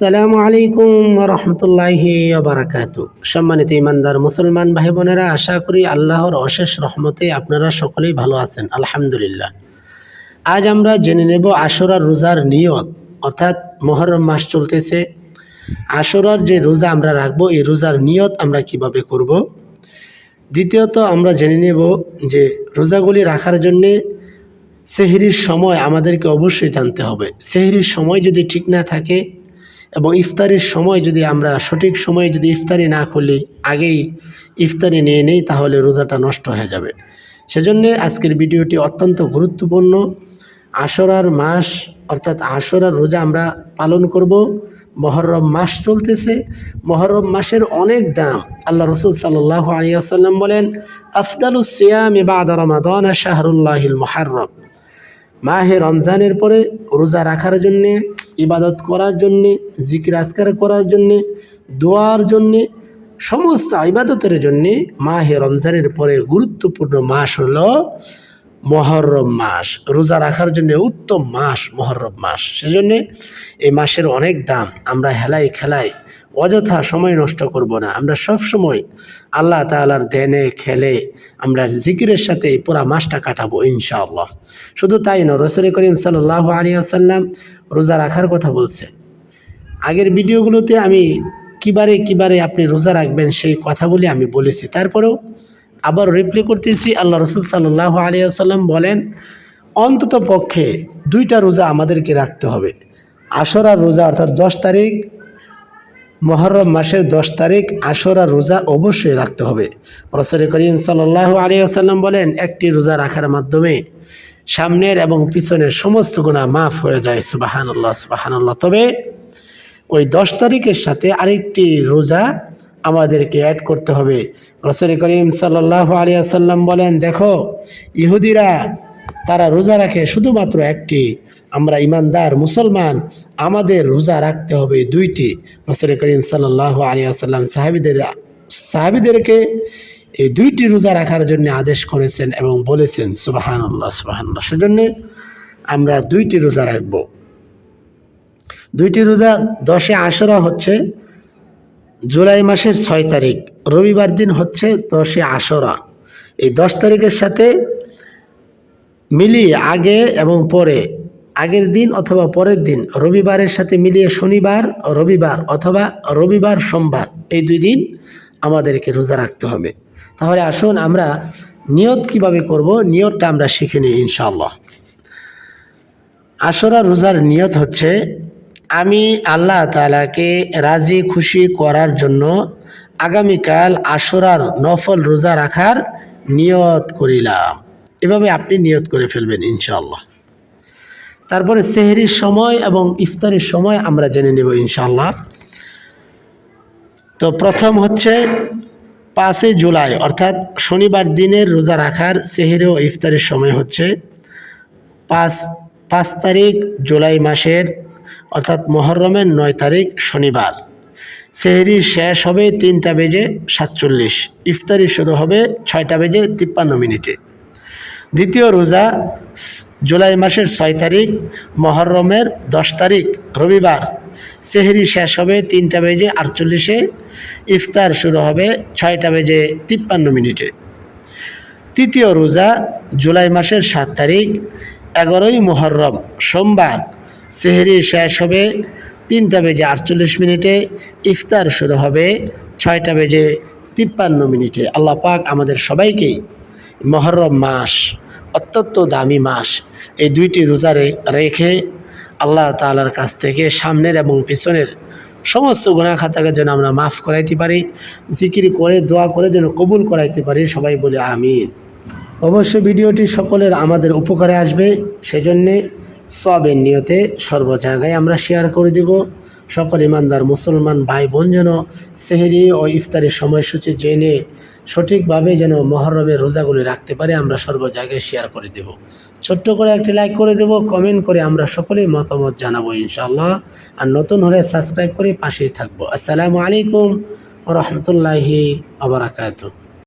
সালামু আলাইকুম রহমতুল্লাহি বারাকাত সম্মানিত ইমানদার মুসলমান ভাই বোনেরা আশা করি আল্লাহর অশেষ রহমতে আপনারা সকলেই ভালো আছেন। আলহামদুলিল্লাহ। আজ আমরা জেনে নেব আশরার রোজার নিয়ত, অর্থাৎ মহরম মাস চলতেছে। আশরার যে রোজা আমরা রাখব, এই রোজার নিয়ত আমরা কীভাবে করব? দ্বিতীয়ত আমরা জেনে নেব যে রোজাগুলি রাখার জন্যে সেহরির সময় আমাদেরকে অবশ্যই জানতে হবে। সেহরির সময় যদি ঠিক না থাকে এবং ইফতারের সময় যদি আমরা সঠিক সময়ে যদি ইফতারি না খুলি, আগেই ইফতারি নিয়ে নেই, তাহলে রোজাটা নষ্ট হয়ে যাবে। সেজন্য আজকের ভিডিওটি অত্যন্ত গুরুত্বপূর্ণ। আশরার মাস, অর্থাৎ আশরার রোজা আমরা পালন করব। মহরম মাস চলতেছে। মহরম মাসের অনেক দাম। আল্লাহ রসুল সাল্লাহ আলিয়াসাল্লাম বলেন আফদালুস সিয়াম ইবাদ রমাদান শাহরুল্লাহিল মহারম মাহে রমজানের পরে রোজা রাখার জন্যে ইবাদত করার জন্যে, জিকির আজকার করার জন্যে, দোয়ার জন্যে, সমস্ত ইবাদতের জন্যে মাহে রমজানের পরে গুরুত্বপূর্ণ মাস হলো মহরম মাস। রোজা রাখার জন্য উত্তম মাস মহরম মাস। সেজন্যে এই মাসের অনেক দাম। আমরা হেলাই খেলাই, অযথা সময় নষ্ট করব না। আমরা সব সময় আল্লাহ তালার দেনে খেলে আমরা জিকিরের সাথে পুরা মাসটা কাটাবো ইনশাআল্লাহ। শুধু তাই না রসুল করিম সাল্লাহ আলী আসাল্লাম রোজা রাখার কথা বলছে। আগের ভিডিওগুলোতে আমি কিবারে কিবারে আপনি রোজা রাখবেন সেই কথাগুলি আমি বলেছি। তারপরেও আবার রিপ্লাই করতেছি। আল্লাহ রসুল সাল্লাহ আলী আসাল্লাম বলেন, অন্তত পক্ষে দুইটা রোজা আমাদেরকে রাখতে হবে। আশরার রোজা অর্থাৎ দশ তারিখ, মহরম মাসের দশ তারিখ আশরা রোজা অবশ্যই রাখতে হবে। রসুল করিম সাল্লাহ আলী আসাল্লাম বলেন, একটি রোজা রাখার মাধ্যমে সামনের এবং পিছনের সমস্ত গুণা মাফ হয়ে যায়। সুবাহান্লাহ সুবাহান্লাহ তবে ওই দশ তারিখের সাথে আরেকটি রোজা আমাদেরকে অ্যাড করতে হবে। রসুল করিম সাল্লাহ আলী আসাল্লাম বলেন, দেখো, ইহুদিরা, তারা রোজা রাখে শুধুমাত্র একটি। আমরা ইমানদার, মুসলমান, আমাদের রোজা রাখতে হবে দুইটি। রসুল করিম সাল্লাহ আলী আসাল্লাম সাহাবিদের, সাহাবিদেরকে এই দুইটি রোজা রাখার জন্য আদেশ করেছেন এবং বলেছেন সুবাহান আল্লাহ সুবাহান সেজন্যে আমরা দুইটি রোজা রাখব। দুইটি রোজা দশে আশরা হচ্ছে জুলাই মাসের ছয় তারিখ, রবিবার দিন হচ্ছে দশে আশরা। এই দশ তারিখের সাথে মিলিয়ে আগে এবং পরে, আগের দিন অথবা পরের দিন, রবিবারের সাথে মিলিয়ে শনিবার, রবিবার অথবা রবিবার সোমবার, এই দুই দিন আমাদেরকে রোজা রাখতে হবে। তাহলে আসুন আমরা নিয়ত কীভাবে করব, নিয়তটা আমরা শিখে নিই ইনশাল্লাহ আসরা রোজার নিয়ত হচ্ছে আমি আল্লাহ তালাকে রাজি, খুশি করার জন্য আগামীকাল আসরার নফল রোজা রাখার নিয়ত করিলাম। এভাবে আপনি নিয়ত করে ফেলবেন ইনশাল্লাহ তারপরে সেহরির সময় এবং ইফতারের সময় আমরা জেনে নেব ইনশাল্লাহ তো প্রথম হচ্ছে পাঁচই জুলাই, অর্থাৎ শনিবার দিনের রোজা রাখার সেহেরি ও ইফতারের সময় হচ্ছে পাঁচ পাঁচ তারিখ জুলাই মাসের অর্থাৎ মহরমের নয় তারিখ শনিবার। সেহরি শেষ হবে তিনটা বেজে সাতচল্লিশ। ইফতারি শুরু হবে ছয়টা বেজে তিপ্পান্ন মিনিটে। দ্বিতীয় রোজা জুলাই মাসের ছয় তারিখ, মহরমের দশ তারিখ, রবিবার। সেহরি শেষ হবে তিনটা বেজে আটচল্লিশে। ইফতার শুরু হবে ছয়টা বেজে তিপ্পান্ন মিনিটে। তৃতীয় রোজা জুলাই মাসের সাত তারিখ, এগারোই মহরম, সোমবার। সেহরি শেষ হবে। তিনটা বেজে আটচল্লিশ মিনিটে ইফতার শুরু হবে। ছয়টা বেজে তিপ্পান্ন মিনিটে। আল্লাহ পাক আমাদের সবাইকেই মহরম মাস, অত্যন্ত দামি মাস, এই দুইটি রোজা রেখে আল্লাহ তালার কাছ থেকে সামনের এবং পিছনের সমস্ত গুণা খাতাকে যেন আমরা মাফ করাইতে পারি, জিকির করে, দোয়া করে যেন কবুল করাইতে পারি, সবাই বলে আমিন। অবশ্যই ভিডিওটি সকলের আমাদের উপকারে আসবে। সেজন্যে সবের নিয়তে সর্ব জায়গায় আমরা শেয়ার করে দেব। সকল ইমানদার মুসলমান ভাই বোন যেন সেহেরি ও ইফতারের সময়সূচি জেনে সঠিকভাবে যেন মহরমের রোজাগুলি রাখতে পারে, আমরা সর্ব জায়গায় শেয়ার করে দেব। ছোট্ট করে একটি লাইক করে দেব কমেন্ট করে আমরা সকলেই মতামত জানাব ইনশাল্লাহ আর নতুন হলে সাবস্ক্রাইব করে পাশেই থাকব। আসসালামু আলাইকুম রহমতুল্লাহি আবরাকাত